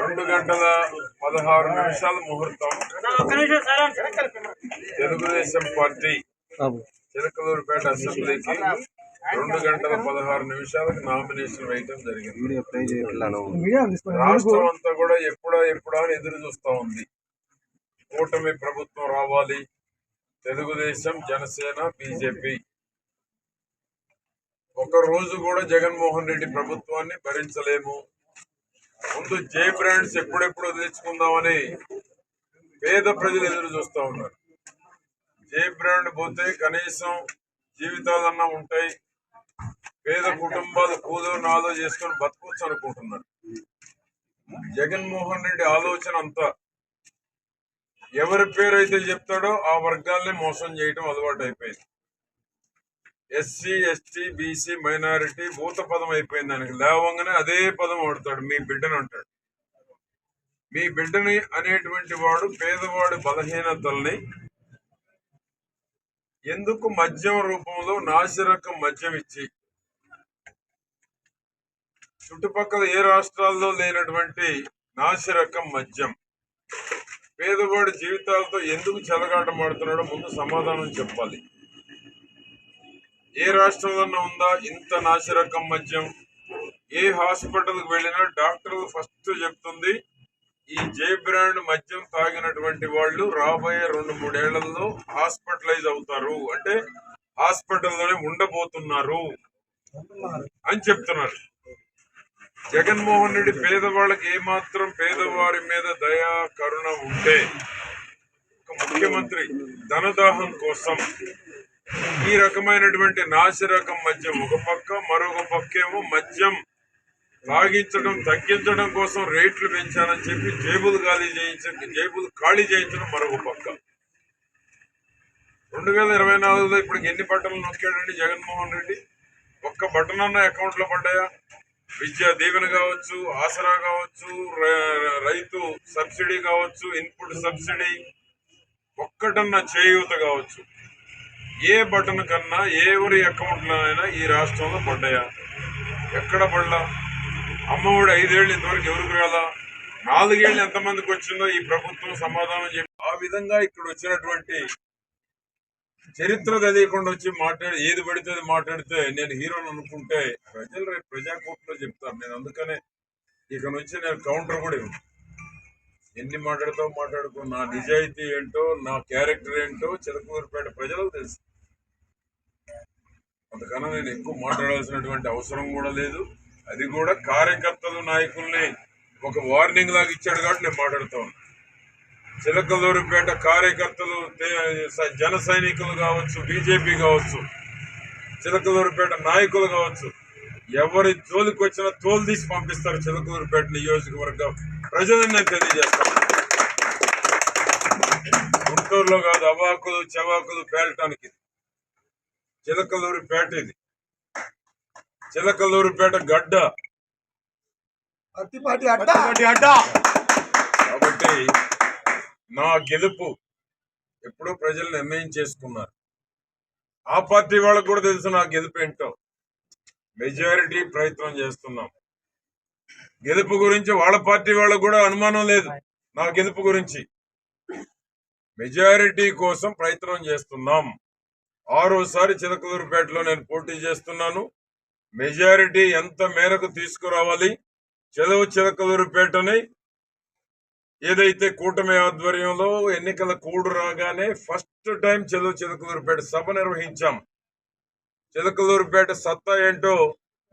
రెండు గంటల పదహారు నిమిషాల ముహూర్తం. తెలుగుదేశం పార్టీ చిలకలూరుపేట అసెంబ్లీకి రెండు గంటల పదహారు నిమిషాలకు నామినేషన్ వేయటం జరిగింది. రాష్ట్రం అంతా కూడా ఎప్పుడో ఎప్పుడో అని ఎదురు చూస్తా ఉంది. కూటమి ప్రభుత్వం రావాలి. తెలుగుదేశం జనసేన బీజేపీ. ఒక రోజు కూడా జగన్మోహన్ రెడ్డి ప్రభుత్వాన్ని భరించలేము. ముందు జే బ్రాండ్స్ ఎప్పుడెప్పుడు వదిలించుకుందామని పేద ప్రజలు ఎదురు చూస్తూ ఉన్నారు. జే బ్రాండ్ పోతే కనీసం జీవితాలన్నా ఉంటాయి. పేద కుటుంబాలు కూదో నాదో చేసుకొని బతకొచ్చు అనుకుంటున్నారు. జగన్మోహన్ రెడ్డి ఆలోచన అంతా ఎవరి పేరు అయితే చెప్తాడో ఆ వర్గాల్ని మోసం చేయడం అలవాటు అయిపోయింది ఎస్సీ ఎస్టీ బీసీ మైనారిటీ భూత పదం అయిపోయింది దానికి. లేవంగానే అదే పదం వాడతాడు మీ బిడ్డను అంటాడు. మీ బిడ్డని అనేటువంటి వాడు పేదవాడు బలహీనతల్ని ఎందుకు మద్యం రూపంలో నాసిరకం మద్యం ఇచ్చి? చుట్టుపక్కల ఏ రాష్ట్రాల్లో లేనటువంటి నాసిరకం మద్యం? పేదవాడి జీవితాలతో ఎందుకు చెలగాటమాడుతున్నాడో ముందు సమాధానం చెప్పాలి. ఏ రాష్ట్రంలో ఉందా? ఇంత నాసిరకం మద్యం. ఏ హాస్పిటల్కి వెళ్ళినా డాక్టర్లు ఫస్ట్ చెప్తుంది ఈ జే బ్రాండ్ మద్యం తాగినటువంటి వాళ్ళు రాబోయే రెండు మూడేళ్ళలో హాస్పిటలైజ్ అవుతారు. అంటే హాస్పిటల్లోనే ఉండబోతున్నారు అని చెప్తున్నారు. జగన్మోహన్ రెడ్డి పేదవాళ్ళకి ఏమాత్రం పేదవారి మీద దయా కరుణ ఉంటే ఒక ముఖ్యమంత్రి ధనదాహం కోసం ఈ రకమైనటువంటి నాసిరకం మద్యం ఒక పక్క మరొక పక్కేమో మద్యం తాగించడం తగ్గించడం కోసం రేట్లు పెంచానని చెప్పి జేబులు ఖాళీ చేయించండి జేబులు ఖాళీ చేయించడం మరొక పక్క. రెండు వేల ఇరవై నాలుగులో ఇప్పుడు ఎన్ని బట్టలు నొక్కాడండి జగన్మోహన్ రెడ్డి? ఒక్క బటన్ అన్న అకౌంట్లో పడ్డాయా? విద్యా దీవెన కావచ్చు ఆసరా కావచ్చు రైతు సబ్సిడీ కావచ్చు ఇన్పుట్ సబ్సిడీ ఒక్కటన్నా చేయూత కావచ్చు. ఏ బటన్ కన్నా ఎవరి అకౌంట్లో అయినా ఈ రాష్ట్రంలో పడ్డాయా? ఎక్కడ పడలా? అమ్మఒడి ఐదేళ్ళు ఇంతవరకు ఎవరికి రాలా? నాలుగేళ్ళు ఎంతమందికి వచ్చిందో ఈ ప్రభుత్వం సమాధానం చెప్పి ఆ విధంగా ఇక్కడ వచ్చినటువంటి చరిత్ర తెలియకుండా వచ్చి మాట్లాడి ఏది పడితే అది మాట్లాడితే నేను హీరోని అనుకుంటే ప్రజలు రేపు ప్రజాకోర్టులో చెప్తారు. నేను అందుకనే ఇక నుంచి నేను కౌంటర్ కూడా ఇవ్వను. ఎన్ని మాట్లాడతావు మాట్లాడుకో. నా నిజాయితీ ఏంటో నా క్యారెక్టర్ ఏంటో చిలకూరుపేట ప్రజలకు తెలుసు. అంతకన్నా నేను ఎక్కువ మాట్లాడాల్సినటువంటి అవసరం కూడా లేదు. అది కూడా కార్యకర్తలు నాయకుల్ని ఒక వార్నింగ్ లాగా ఇచ్చాడు కాబట్టి నేను మాట్లాడుతూ ఉన్నాను చిలకలూరుపేట కార్యకర్తలు జన సైనికులు కావచ్చు బీజేపీ కావచ్చు చిలకలూరుపేట నాయకులు కావచ్చు ఎవరి జోలికి వచ్చినా తోలు తీసి పంపిస్తారు చిలకలూరుపేట నియోజకవర్గం ప్రజలను నేను తెలియజేస్తాను గుంటూరులో కాదు అవాకులు చవాకులు పేలటానికి. చిలకలూరుపేట ఇది. చిలకలూరుపేట గడ్డ. కాబట్టి నా గెలుపు ఎప్పుడూ ప్రజలు నిర్ణయం చేసుకున్నారు. ఆ పార్టీ వాళ్ళకు కూడా తెలుసు నా గెలుపు ఏంటో. మెజారిటీ ప్రయత్నం చేస్తున్నాం. గెలుపు గురించి వాళ్ళ పార్టీ వాళ్ళకు కూడా అనుమానం లేదు. నా గెలుపు గురించి. మెజారిటీ కోసం ప్రయత్నం చేస్తున్నాం. ఆరోసారి చిలకలూరుపేటలో నేను పోటీ చేస్తున్నాను. మెజారిటీ ఎంత మేరకు తీసుకురావాలి? చెలవు చిలకలూరుపేటని ఏదైతే కూటమి ఆధ్వర్యంలో ఎన్నికల కూడు రాగానే ఫస్ట్ టైం చెలువు చిలకలూరుపేట సభ నిర్వహించాం. చిలకలూరుపేట సత్తా ఏంటో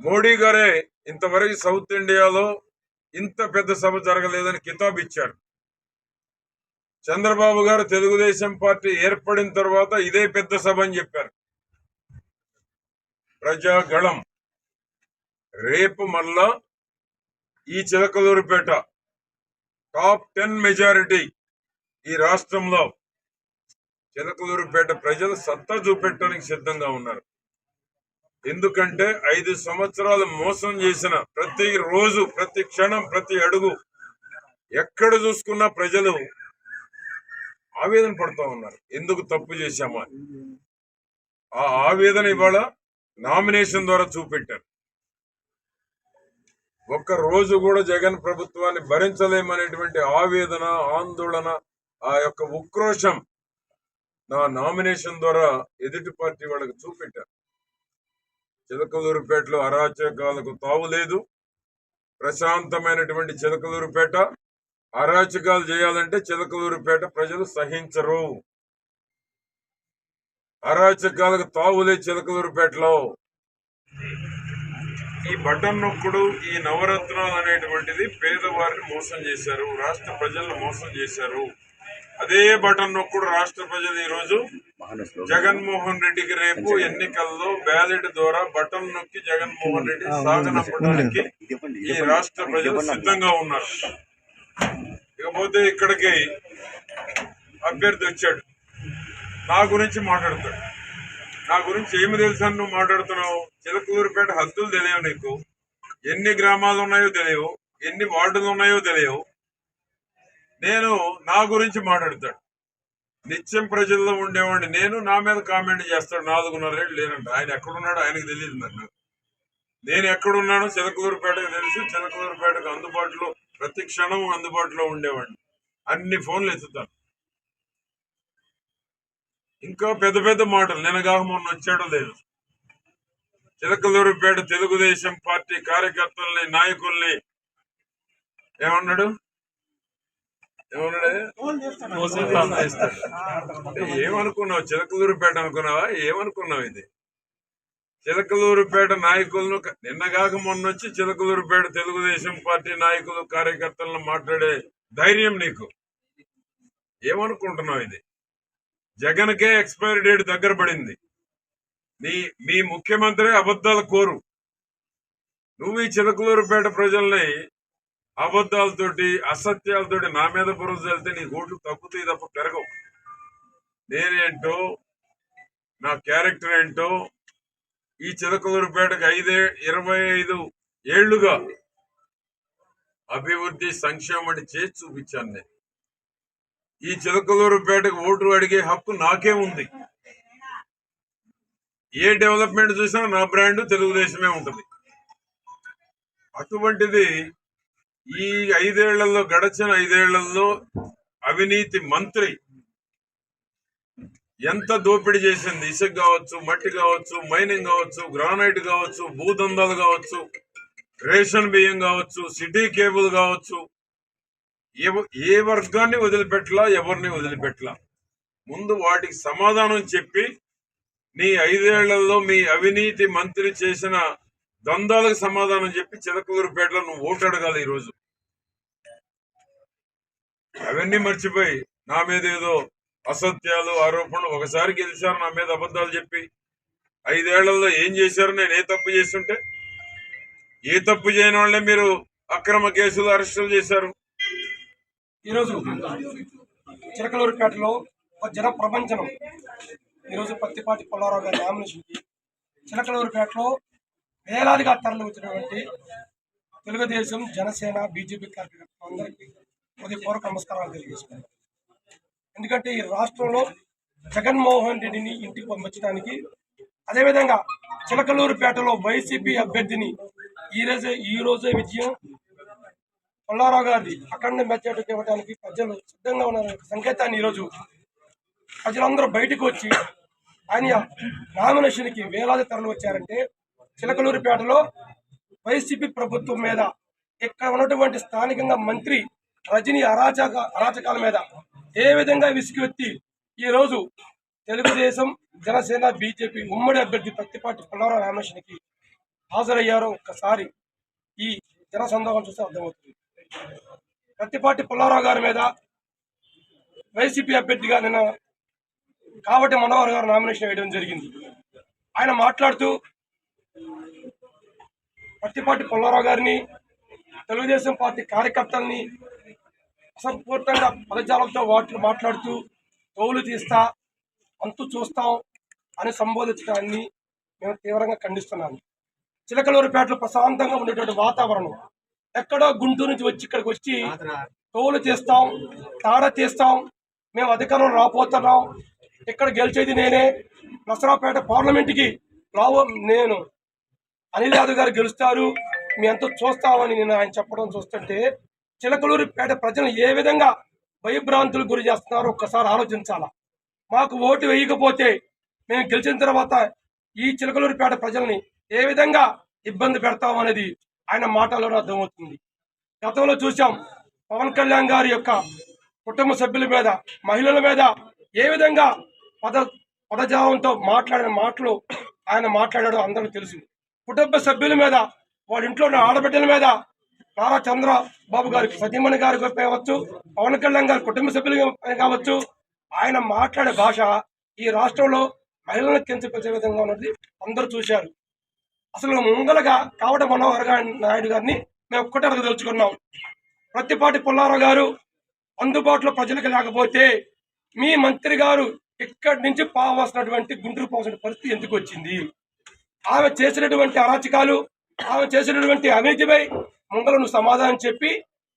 మోడీ గారే ఇంతవరకు సౌత్ ఇండియాలో ఇంత పెద్ద సభ జరగలేదని కితాబ్ ఇచ్చారు చంద్రబాబు గారు తెలుగుదేశం పార్టీ ఏర్పడిన తర్వాత ఇదే పెద్ద సభ అని చెప్పారు. ప్రజాగళం. రేపు మళ్ళా ఈ చిలకలూరుపేట టాప్ టెన్ మెజారిటీ ఈ రాష్ట్రంలో. చిలకలూరుపేట ప్రజలు సత్తా చూపెట్టడానికి సిద్ధంగా ఉన్నారు. ఎందుకంటే ఐదు సంవత్సరాలు మోసం చేసిన ప్రతి రోజు ప్రతి క్షణం ప్రతి అడుగు ఎక్కడ చూసుకున్నా ప్రజలు ఆవేదన పడుతూ ఉన్నారు. ఎందుకు తప్పు చేశామా అని. ఆ ఆవేదన ఇవాళ నామినేషన్ ద్వారా చూపెట్టారు. ఒక్క రోజు కూడా జగన్ ప్రభుత్వాన్ని భరించలేమనేటువంటి ఆవేదన ఆందోళన ఆ యొక్క ఉక్రోషం నా నామినేషన్ ద్వారా ఎదుటి పార్టీ వాళ్ళకి చూపెట్టారు. చిలకలూరుపేటలో అరాచకాలకు తావు లేదు. ప్రశాంతమైనటువంటి చిలకలూరుపేట అరాచకాలు చేయాలంటే చిలకలూరుపేట ప్రజలు సహించరు. అరాచకాలకు తావులే చిలకలూరుపేటలో. ఈ బటన్ నొక్కుడు ఈ నవరత్నాలు అనేటువంటిది పేదవారిని మోసం చేశారు రాష్ట్ర ప్రజలను మోసం చేశారు. అదే బటన్ నొక్కుడు రాష్ట్ర ప్రజలు ఈ రోజు జగన్మోహన్ రెడ్డికి రేపు ఎన్నికల్లో బ్యాలెట్ ద్వారా బటన్ నొక్కి జగన్మోహన్ రెడ్డి సాగనంపడానికి ఈ రాష్ట్ర ప్రజలు సిద్ధంగా ఉన్నారు. ఇకపోతే ఇక్కడికి అభ్యర్థి వచ్చాడు. నా గురించి మాట్లాడతాడు. నా గురించి ఏమి తెలుసు అని నువ్వు మాట్లాడుతున్నావు? చిలకూరుపేట హద్దులు తెలియవు నీకు. ఎన్ని గ్రామాలు ఉన్నాయో తెలియవు. ఎన్ని వార్డులు ఉన్నాయో తెలియవు. నేను నా గురించి మాట్లాడతాడు. నిత్యం ప్రజల్లో ఉండేవాడిని. నేను నా మీద కామెంట్ చేస్తాడు. నాలుగున్నర ఏళ్ళు ఆయన ఎక్కడున్నాడో ఆయనకు తెలియదు నాకు. నేను ఎక్కడున్నానో చిలకూరుపేటకు తెలుసు. చిలకూరుపేటకు అందుబాటులో ప్రతి క్షణం అందుబాటులో ఉండేవాడిని. అన్ని ఫోన్లు ఎత్తుతాను. ఇంకా పెద్ద పెద్ద మాటలు. నిన్నగాక మొన్న వచ్చాడో లేదు. చిలకలూరుపేట తెలుగుదేశం పార్టీ కార్యకర్తల్ని నాయకుల్ని ఏమన్నాడు? ఏమన్నాడే? ఏమనుకున్నావు? చిలకలూరుపేట అనుకున్నావా? ఏమనుకున్నావు ఇది? చిలకలూరుపేట నాయకులను నిన్నగాక మొన్న వచ్చి చిలకలూరుపేట తెలుగుదేశం పార్టీ నాయకులు కార్యకర్తలను మాట్లాడే ధైర్యం నీకు. ఏమనుకుంటున్నావు ఇది? జగన్కే ఎక్స్పైరీ డేట్ దగ్గర పడింది. నీ మీ ముఖ్యమంత్రి అబద్ధాల కోరు. నువ్వు ఈ చిలకలూరుపేట ప్రజల్ని అబద్ధాలతోటి అసత్యాలతోటి నా మీద బురద వెళ్తే నీ ఓట్లు తగ్గుతాయి తప్ప పెరగవు. నేనేంటో నా క్యారెక్టర్ ఏంటో ఈ చిలకలూరుపేటకు ఐదే ఇరవై ఐదు ఏళ్ళుగా అభివృద్ధి సంక్షేమం చేసి చూపించాను నేను. ఈ చిలకలూరుపేటకు ఓటు అడిగే హక్కు నాకే ఉంది. ఏ డెవలప్మెంట్ చూసినా నా బ్రాండ్ తెలుగుదేశమే ఉంటుంది. అటువంటిది ఈ ఐదేళ్ళలో గడచిన ఐదేళ్ళలో అవినీతి మంత్రి ఎంత దోపిడీ చేసింది? ఇసుక కావచ్చు మట్టి కావచ్చు మైనింగ్ కావచ్చు గ్రానైట్ కావచ్చు భూదందాలు కావచ్చు రేషన్ బియ్యం కావచ్చు సిటీ కేబుల్ కావచ్చు. ఏ ఏ వర్గాన్ని వదిలిపెట్టలా ఎవరిని వదిలిపెట్టలా? ముందు వాటికి సమాధానం చెప్పి నీ ఐదేళ్ళలో మీ అవినీతి మంత్రి చేసిన దందాలకు సమాధానం చెప్పి చిలకూరుపేటలో నువ్వు ఓటు అడగాలి ఈరోజు. అవన్నీ మర్చిపోయి నా మీద ఏదో అసత్యాలు ఆరోపణలు ఒకసారి గెలిచారు నా మీద అబద్ధాలు చెప్పి ఐదేళ్ళలో ఏం చేశారు? నేను ఏ తప్పు చేస్తుంటే? ఏ తప్పు చేయని వాళ్ళే మీరు అక్రమ కేసులు అరెస్టులు చేశారు? ఈరోజు చిలకలూరుపేటలో ఒక జన ప్రపంచనం ఈరోజు పత్తిపాటి పొల్లారావు గారి నామినేషన్కి చిలకలూరుపేటలో వేలాదిగా తరలి వచ్చినటువంటి తెలుగుదేశం జనసేన బీజేపీ కార్యకర్తలందరికీ హృదయపూర్వక నమస్కారాలు తెలియజేసుకున్నాను ఎందుకంటే ఈ రాష్ట్రంలో జగన్మోహన్ రెడ్డిని ఇంటికి పంపించడానికి అదేవిధంగా చిలకలూరుపేటలో వైసీపీ అభ్యర్థిని ఈ రోజే ఈ రోజే విజయం పొల్లారావు గారిది అఖండ మెజార్టీ ఇవ్వడానికి ప్రజలు సిద్ధంగా ఉన్న సంకేతాన్ని ఈరోజు ప్రజలందరూ బయటకు వచ్చి ఆయన నామినేషన్కి వేలాది తరలి వచ్చారంటే చిలకలూరుపేటలో వైసీపీ ప్రభుత్వం మీద ఇక్కడ ఉన్నటువంటి స్థానికంగా మంత్రి రజనీ అరాచక అరాచకాల మీద ఏ విధంగా విసుగువెత్తి ఈ రోజు తెలుగుదేశం జనసేన బీజేపీ ఉమ్మడి అభ్యర్థి పత్తిపాటి పుల్లవరం నామినేషన్కి హాజరయ్యారో ఒక్కసారి ఈ జన సందోహం చూస్తే అర్థమవుతుంది. ప్రతిపాటి పుల్లారావు గారి మీద వైసీపీ అభ్యర్థిగా నిన్న కాబట్టి మనోహర్ గారు నామినేషన్ వేయడం జరిగింది. ఆయన మాట్లాడుతూ ప్రతిపాటి పుల్లారావు గారిని తెలుగుదేశం పార్టీ కార్యకర్తల్ని అసంపూర్ణంగా పదజాలంతో వాటిని మాట్లాడుతూ తోలు తీస్తా అంతు చూస్తాం అని సంబోధించడాన్ని మేము తీవ్రంగా ఖండిస్తున్నాము. చిలకలూరుపేటలో ప్రశాంతంగా ఉండేటువంటి వాతావరణం. ఎక్కడో గుంటూరు నుంచి వచ్చి ఇక్కడికి వచ్చి తోలు తీస్తాం తాడ తీస్తాం మేము అధికారం రాపోతున్నాం ఇక్కడ గెలిచేది నేనే. నసరాపేట పార్లమెంట్కి రావు నేను. అనిల్ యాదవ్ గారు గెలుస్తారు. మీ అంతా చూస్తామని నేను ఆయన చెప్పడం చూస్తుంటే చిలకలూరిపేట ప్రజలు ఏ విధంగా భయభ్రాంతులకు గురి చేస్తున్నారో ఒక్కసారి ఆలోచించాలా? మాకు ఓటు వేయకపోతే మేము గెలిచిన తర్వాత ఈ చిలకలూరిపేట ప్రజల్ని ఏ విధంగా ఇబ్బంది పెడతాం అనేది ఆయన మాటల్లోనే అర్థమవుతుంది. గతంలో చూసాం పవన్ కళ్యాణ్ గారి యొక్క కుటుంబ సభ్యుల మీద మహిళల మీద ఏ విధంగా పద పదజాలంతో మాట్లాడిన మాటలు ఆయన మాట్లాడాడో అందరూ తెలుసు. కుటుంబ సభ్యుల మీద వాళ్ళ ఇంట్లో ఉన్న ఆడబిడ్డల మీద నారా చంద్రబాబు గారి సతీమణి గారి కావచ్చు పవన్ కళ్యాణ్ గారి కుటుంబ సభ్యులు కావచ్చు ఆయన మాట్లాడే భాష ఈ రాష్ట్రంలో మహిళలను కించపరిచే విధంగా ఉన్నది అందరూ చూశారు. అసలు ముంగలగా కావట మనోహర్ గారి నాయుడు గారిని మేము ఒక్కటే అడుగు తెలుసుకున్నాం. ప్రతిపాటి పుల్లారావు గారు అందుబాటులో ప్రజలకు లేకపోతే మీ మంత్రి గారు ఇక్కడి నుంచి పావాల్సినటువంటి గుంటూరు పోవాల్సిన పరిస్థితి ఎందుకు వచ్చింది? ఆమె చేసినటువంటి అరాచకాలు ఆమె చేసినటువంటి అవినీతిపై ముంగలను సమాధానం చెప్పి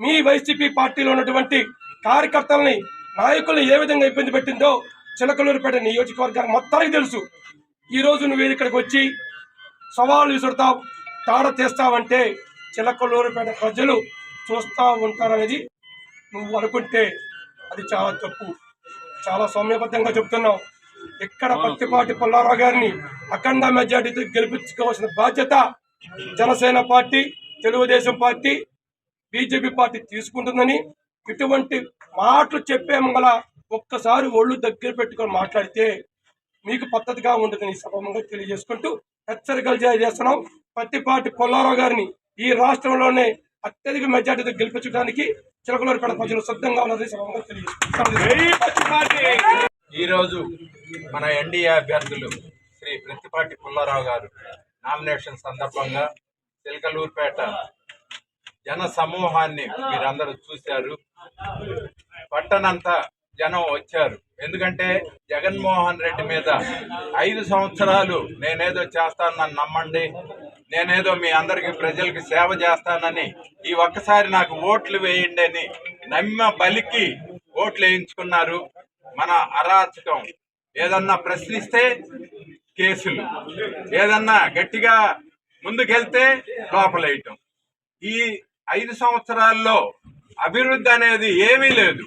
మీ వైసీపీ పార్టీలో ఉన్నటువంటి కార్యకర్తల్ని నాయకుల్ని ఏ విధంగా ఇబ్బంది పెట్టిందో చిలకలూరుపేట నియోజకవర్గానికి మొత్తానికి తెలుసు. ఈ రోజు నువ్వు ఇక్కడికి వచ్చి సవాలు విసురుతావు తాడ తీస్తావంటే చిలకలూరుపేట ప్రజలు చూస్తూ ఉంటారనేది నువ్వు అనుకుంటే అది చాలా తప్పు. చాలా సౌమ్యబద్ధంగా చెప్తున్నావు. ఇక్కడ పత్తిపాటి పుల్లారావు గారిని అఖండ మెజార్టీతో గెలిపించుకోవాల్సిన బాధ్యత Janasena party Telugu Desam party BJP party తీసుకుంటుందని ఇటువంటి మాటలు చెప్పే మంగళ ఒక్కసారి ఒళ్ళు దగ్గర పెట్టుకొని మాట్లాడితే మీకు పద్ధతిగా ఉంటుందని సభంగా తెలియజేసుకుంటూ హెచ్చరికలు చేస్తున్నాం పత్తిపాటి పొల్లారావు గారిని ఈ రాష్ట్రంలోనే అత్యధిక మెజార్టీతో గెలిపించడానికి చిలకలూరుపేట ప్రజలు సిద్ధంగా ఉన్నది సభంగా తెలియజేస్తున్నాం ఈరోజు మన ఎన్డీఏ అభ్యర్థులు శ్రీ ప్రతిపాటి పుల్లారావు గారు నామినేషన్ సందర్భంగా చిలకలూరుపేట జన సమూహాన్ని మీరందరూ చూశారు. పట్టణంతా జనం వచ్చారు. ఎందుకంటే జగన్మోహన్ రెడ్డి మీద ఐదు సంవత్సరాలు నేనేదో చేస్తాను నన్ను నమ్మండి నేనేదో మీ అందరికీ ప్రజలకి సేవ చేస్తానని ఈ ఒక్కసారి నాకు ఓట్లు వేయండి అని నమ్మ బలికి ఓట్లు వేయించుకున్నారు మన అరాచకం. ఏదన్నా ప్రశ్నిస్తే కేసులు. ఏదన్నా గట్టిగా ముందుకెళ్తే లోపలేయటం ఈ ఐదు సంవత్సరాల్లో అభివృద్ధి అనేది ఏమీ లేదు.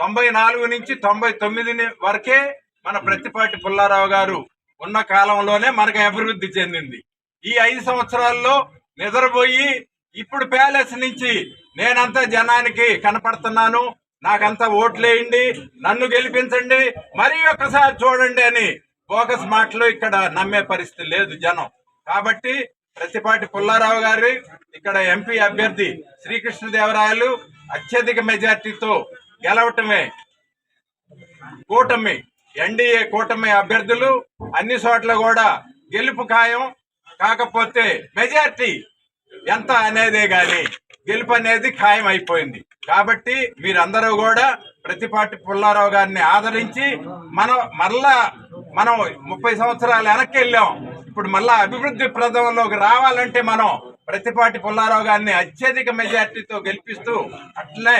తొంభై నాలుగు నుంచి తొంభై తొమ్మిది వరకే మన ప్రతిపాటి పుల్లారావు గారు ఉన్న కాలంలోనే మనకి అభివృద్ధి చెందింది. ఈ ఐదు సంవత్సరాల్లో నిద్రపోయి ఇప్పుడు ప్యాలెస్ నుంచి నేనంతా జనానికి కనపడుతున్నాను. నాకంతా ఓట్లేయండి నన్ను గెలిపించండి మరి ఒక్కసారి చూడండి అని బోగస్ మాటలు ఇక్కడ నమ్మే పరిస్థితి లేదు జనం. కాబట్టి ప్రతిపాటి పుల్లారావు గారి ఇక్కడ ఎంపీ అభ్యర్థి శ్రీకృష్ణదేవరాయలు అత్యధిక మెజార్టీతో గెలవటమే కూటమి ఎన్డీఏ కూటమి అభ్యర్థులు అన్ని చోట్ల కూడా గెలుపు ఖాయం కాకపోతే మెజార్టీ ఎంత అనేదే గాని గెలుపు అనేది ఖాయం అయిపోయింది. కాబట్టి మీరందరూ కూడా ప్రతిపాటి పుల్లారావు గారిని ఆదరించి మనం మరలా మనం ముప్పై సంవత్సరాలు వెనక్కి వెళ్ళాం. ఇప్పుడు మళ్ళా అభివృద్ధి ప్రదంలోకి రావాలంటే మనం ప్రతిపాటి పుల్లారావు గారిని అత్యధిక మెజార్టీతో గెలిపిస్తూ అట్లే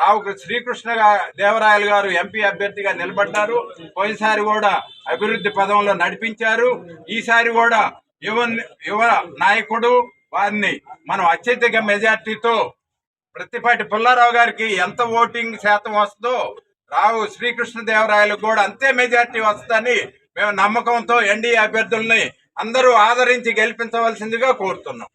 రావు శ్రీకృష్ణ దేవరాయలు గారు ఎంపీ అభ్యర్థిగా నిలబడ్డారు. పోయినసారి కూడా అభివృద్ధి పదంలో నడిపించారు. ఈసారి కూడా యువ యువ నాయకుడు వారిని మనం అత్యధిక మెజార్టీతో ప్రతిపాటి పుల్లారావు గారికి ఎంత ఓటింగ్ శాతం వస్తుందో రావు శ్రీకృష్ణదేవరాయలు కూడా అంతే మెజార్టీ వస్తుందని మేము నమ్మకంతో ఎన్డీఏ అభ్యర్థుల్ని అందరూ ఆదరించి గెలిపించవలసిందిగా కోరుతున్నాం.